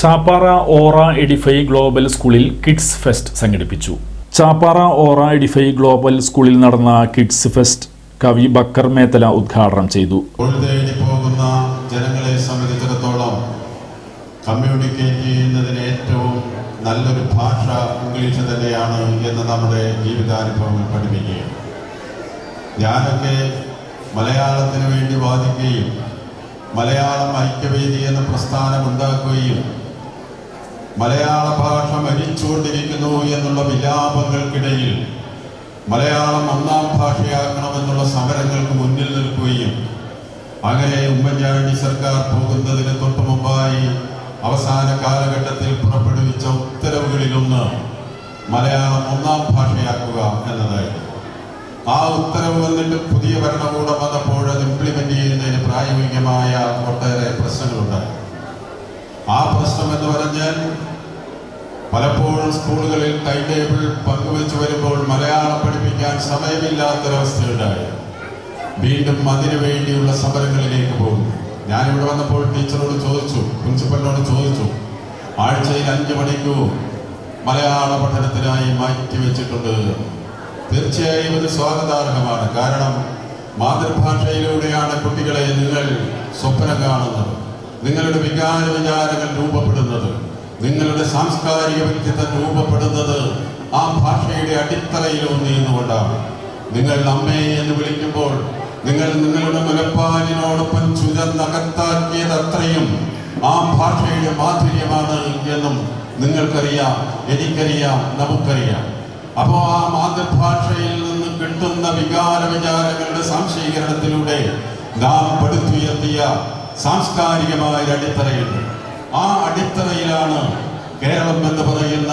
ചാപ്പാറ ഓറ Edify Global സ്കൂളിൽ kids fest സംഘടിപ്പിച്ചു. ചാപ്പാറ ഓറ Edify Global സ്കൂളിൽ നടന്ന കിഡ്സ് ഫെസ്റ്റ് കവി ബക്കർ മേത്തല ഉദ്ഘാടനം ചെയ്തു. പോകുന്ന ജനങ്ങളെ സംബന്ധിച്ചിടത്തോളം കമ്മ്യൂണിക്കേറ്റ് ചെയ്യുന്നതിന് ഏറ്റവും നല്ലൊരു ഭാഷ ഇംഗ്ലീഷ് തന്നെയാണ് എന്ന് നമ്മുടെ ജീവിതാനുഭവങ്ങൾ പഠിപ്പിക്കുകയും ഞാനൊക്കെ മലയാളത്തിന് വേണ്ടി വാദിക്കുകയും മലയാളം ഐക്യവേദി എന്ന പ്രസ്ഥാനം ഉണ്ടാക്കുകയും മലയാള ഭാഷ മരിച്ചുകൊണ്ടിരിക്കുന്നു എന്നുള്ള വിലാപങ്ങൾക്കിടയിൽ മലയാളം ഒന്നാം ഭാഷയാക്കണമെന്നുള്ള സമരങ്ങൾക്ക് മുന്നിൽ നിൽക്കുകയും അങ്ങനെ ഉമ്മൻചാണ്ടി സർക്കാർ പോകുന്നതിന് തൊട്ടു മുമ്പായി അവസാന കാലഘട്ടത്തിൽ പുറപ്പെടുവിച്ച ഉത്തരവുകളിലൊന്ന് മലയാളം ഒന്നാം ഭാഷയാക്കുക എന്നതായിരുന്നു. ആ ഉത്തരവ് വന്നിട്ട് പുതിയ ഭരണകൂടം വന്നപ്പോൾ അത് ഇംപ്ലിമെന്റ് ചെയ്യുന്നതിന് പ്രായോഗികമായ ഒട്ടേറെ ആ പ്രശ്നം എന്ന് പറഞ്ഞാൽ പലപ്പോഴും സ്കൂളുകളിൽ ടൈം ടേബിൾ പങ്കുവെച്ച് വരുമ്പോൾ മലയാളം പഠിപ്പിക്കാൻ സമയമില്ലാത്തൊരവസ്ഥയുണ്ടായി. വീണ്ടും അതിനു വേണ്ടിയുള്ള സമരങ്ങളിലേക്ക് പോകും ഞാനിവിടെ വന്നപ്പോൾ ടീച്ചറോട് ചോദിച്ചു പ്രിൻസിപ്പലിനോട് ചോദിച്ചു ആഴ്ചയിൽ അഞ്ച് മണിക്കൂർ മലയാള പഠനത്തിനായി മാറ്റിവെച്ചിട്ടുണ്ട് തീർച്ചയായും ഇത് സ്വാഗതാർഹമാണ്. കാരണം മാതൃഭാഷയിലൂടെയാണ് കുട്ടികളെ നിങ്ങൾ സ്വപ്നം കാണുന്നത്. നിങ്ങളുടെ വികാര വിചാരങ്ങൾ രൂപപ്പെടുന്നത് നിങ്ങളുടെ സാംസ്കാരിക വ്യക്തിത്വം രൂപപ്പെടുന്നത് ആ ഭാഷയുടെ അടിത്തറയിൽ ഒന്നിയുന്നുകൊണ്ടാണ് നിങ്ങൾ അമ്മേ എന്ന് വിളിക്കുമ്പോൾ നിങ്ങൾ നിങ്ങളുടെ മുലപ്പാലിനോടൊപ്പം ചുരന്നകത്താക്കിയത് അത്രയും ആ ഭാഷയുടെ മാധുര്യമാണ് എന്നും നിങ്ങൾക്കറിയാം എനിക്കറിയാം നമുക്കറിയാം. അപ്പോൾ ആ മാതൃഭാഷയിൽ നിന്ന് കിട്ടുന്ന വികാര വിചാരങ്ങളുടെ സംശീകരണത്തിലൂടെ നാം പടുത്തുയർത്തിയ സാംസ്കാരികമായ അടിത്തറയുണ്ട് ആ അടിത്തറയിലാണ് കേരളം എന്ന് പറയുന്ന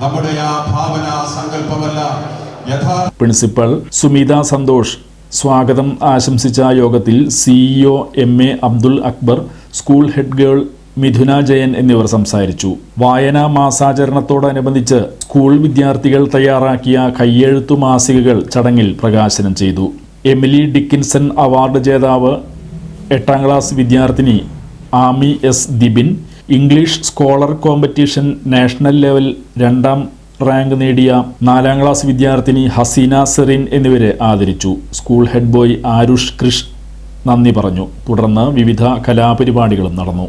നമ്മുടെ ആ ഭാവന സങ്കല്പമല്ല. യഥാർത്ഥ പ്രിൻസിപ്പൽ സുമിത സന്തോഷ്. സ്വാഗതം ആശംസിച്ച യോഗത്തിൽ CEO M A Abdul Akbar school head girl Mithuna Jayan എന്നിവർ സംസാരിച്ചു. വായനാ മാസാചരണത്തോടനുബന്ധിച്ച് സ്കൂൾ വിദ്യാർത്ഥികൾ തയ്യാറാക്കിയ കയ്യെഴുത്തു മാസികകൾ ചടങ്ങിൽ പ്രകാശനം ചെയ്തു. എമിലി ഡിക്കിൻസൺ അവാർഡ് ജേതാവ് എട്ടാം ക്ലാസ് വിദ്യാർത്ഥിനി Ami S Dibin English scholar competition national level രണ്ടാം റാങ്ക് നേടിയ നാലാം ക്ലാസ് വിദ്യാർത്ഥിനി ഹസീന സെറിൻ എന്നിവരെ ആദരിച്ചു. School head boy Aarush Krish നന്ദി പറഞ്ഞു. തുടർന്ന് വിവിധ കലാപരിപാടികളും നടന്നു.